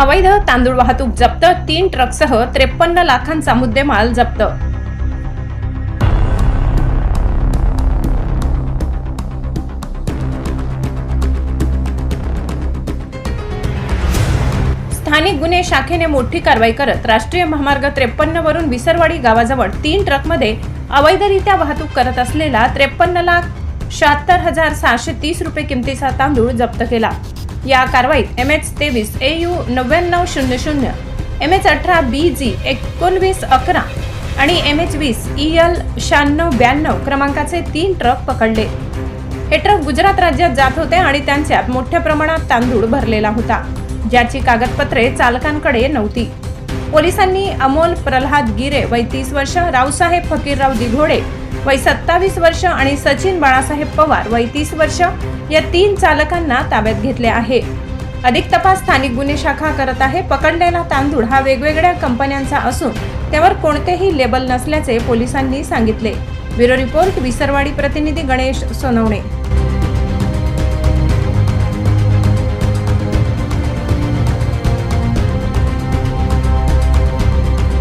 अवैध तांदूळ वाहतूक जप्त तीन ट्रकसह त्रेपन्न लाखांचा मुद्देमाल जप्त. स्थानिक गुन्हे शाखेने मोठी कारवाई करत राष्ट्रीय महामार्ग त्रेपन्न वरून विसरवाडी गावाजवळ तीन ट्रकमध्ये अवैधरित्या वाहतूक करत असलेला त्रेपन्न लाख शहात्तर हजार सहाशे तीस रुपये किमतीचा तांदूळ जप्त केला. या कारवाईत एम एच तेवीस ए यू नव्याण्णव शून्य शून्य एम एच अठरा बी जी एकोणवीस अकरा आणि एम एच वीस ई एल शहाण्णव ब्याण्णव क्रमांकाचे तीन ट्रक पकडले. हे ट्रक गुजरात राज्यात जात होते आणि त्यांच्यात मोठ्या प्रमाणात तांदूळ भरलेला होता ज्याची कागदपत्रे चालकांकडे नव्हती. पोलिसांनी अमोल प्रल्हाद गिरे वय तीस वर्ष रावसाहेब फकीरराव दिघोडे वय सत्तावीस वर्ष आणि सचिन बाळासाहेब पवार वय तीस वर्ष या तीन चालकांना ताब्यात घेतले आहे. अधिक तपास स्थानिक गुन्हे शाखा करत आहे. पकडलेला तांदूळ हा वेगवेगळ्या कंपन्यांचा असून त्यावर कोणतेही लेबल नसल्याचे पोलिसांनी सांगितले. ब्युरो रिपोर्ट विसरवाडी प्रतिनिधी गणेश सोनवणे.